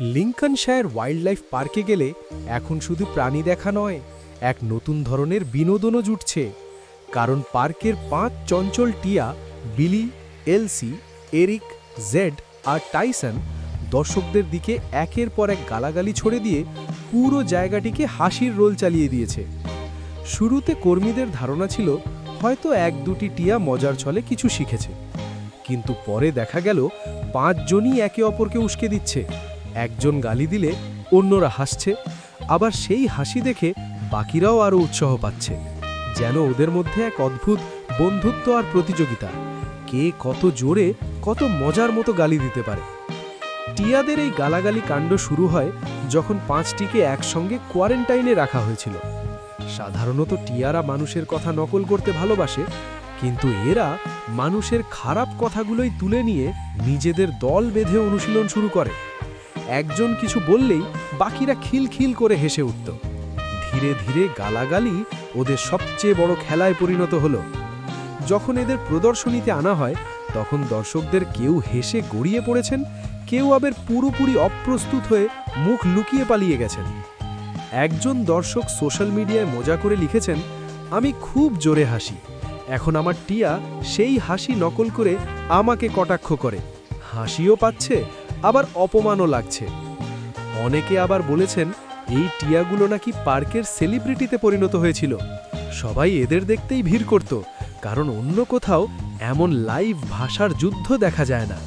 লিঙ্কনশায়ার wildlife পার্কে গেলে এখন শুধু প্রাণী দেখা নয়, এক নতুন ধরনের বিনোদনও জুটছে। কারণ পার্কের পাঁচ চঞ্চল Tia, Billy, Elsie, Eric, Jade আর টাইসন দর্শকদের দিকে একের পর এক গালাগালি ছড়ে দিয়ে পুরো জায়গাটিকে হাসির রোল চালিয়ে দিয়েছে। শুরুতে কর্মীদের ধারণা ছিল, হয়তো এক দুটি টিয়া মজার ছলে কিছু শিখেছে। কিন্তু পরে দেখা গেল, পাঁচজনই একে অপরকে উস্কে দিচ্ছে। একজন গালি দিলে অন্যরা হাসছে, আবার সেই হাসি দেখে বাকিরাও আরও উৎসাহ পাচ্ছে। যেন ওদের মধ্যে এক অদ্ভুত বন্ধুত্ব আর প্রতিযোগিতা। কে কত জোরে, কত মজার মতো গালি দিতে পারে। টিয়াদের এই গালাগালি কাণ্ড শুরু হয় যখন পাঁচটিকে একসঙ্গে কোয়ারেন্টাইনে রাখা হয়েছিল। সাধারণত টিয়ারা মানুষের কথা নকল করতে ভালোবাসে, কিন্তু এরা মানুষের খারাপ কথাগুলোই তুলে নিয়ে নিজেদের দল বেঁধে অনুশীলন শুরু করে। একজন কিছু বললেই বাকিরা খিলখিল করে হেসে উঠত। ধীরে ধীরে গালাগালি ওদের সবচেয়ে বড় খেলায় পরিণত হলো। যখন এদের প্রদর্শনীতে আনা হয়, তখন দর্শকদের কেউ হেসে গড়িয়ে পড়েছেন, কেউ আবার পুরোপুরি অপ্রস্তুত হয়ে মুখ লুকিয়ে পালিয়ে গেছেন। একজন দর্শক সোশ্যাল মিডিয়ায় মজা করে লিখেছেন, আমি খুব জোরে হাসি। এখন আমার টিয়া সেই হাসি নকল করে আমাকে কটাক্ষ করে। হাসিও পাচ্ছে আবার অপমানও লাগছে। অনেকে আবার বলেছেন, এই টিয়াগুলো নাকি পার্কের সেলিব্রিটিতে পরিণত হয়েছিল। সবাই এদের দেখতেই ভিড় করত, কারণ অন্য কোথাও এমন লাইভ ভাষার যুদ্ধ দেখা যায় না।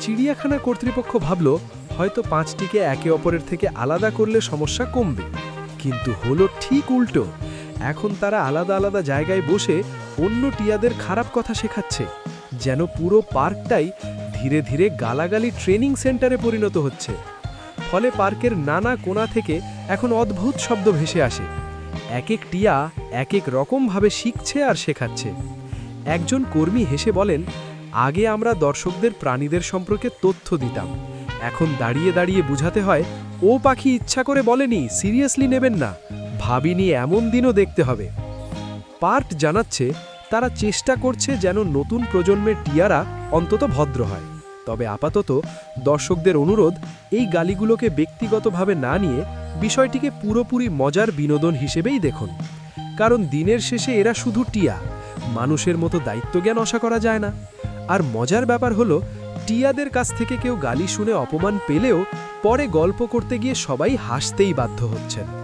চিড়িয়াখানা কর্তৃপক্ষ ভাবল, হয়তো পাঁচটিকে একে অপরের থেকে আলাদা করলে সমস্যা কমবে। কিন্তু হলো ঠিক উল্টো, এখন তারা আলাদা আলাদা জায়গায় বসে অন্য টিয়াদের খারাপ কথা শেখাচ্ছে, যেন পুরো পার্কটাই ধীরে ধীরে গালাগালি ট্রেনিং সেন্টারে পরিণত হচ্ছে। ফলে পার্কের নানা কোণা থেকে এখন অদ্ভুত শব্দ ভেসে আসে। এক এক টিয়া এক এক রকমভাবে শিখছে আর শেখাচ্ছে। একজন কর্মী হেসে বলেন, আগে আমরা দর্শকদের প্রাণীদের সম্পর্কে তথ্য দিতাম। এখন দাঁড়িয়ে দাঁড়িয়ে বুঝাতে হয়, ও পাখি ইচ্ছা করে বলেনি, সিরিয়াসলি নেবেন না। ভাবিনি এমন দিনও দেখতে হবে। পার্ট জানাচ্ছে, তারা চেষ্টা করছে যেন নতুন প্রজন্মের টিয়ারা অন্তত ভদ্র হয়। তবে আপাতত দর্শকদের অনুরোধ, এই গালিগুলোকে ব্যক্তিগতভাবে না নিয়ে বিষয়টিকে পুরোপুরি মজার বিনোদন হিসেবেই দেখুন। কারণ দিনের শেষে এরা শুধু টিয়া, মানুষের মতো দায়িত্বজ্ঞান আশা করা যায় না। আর মজার ব্যাপার হলো, টিয়াদের কাছ থেকে কেউ গালি শুনে অপমান পেলেও পরে গল্প করতে গিয়ে সবাই হাসতেই বাধ্য হচ্ছেন।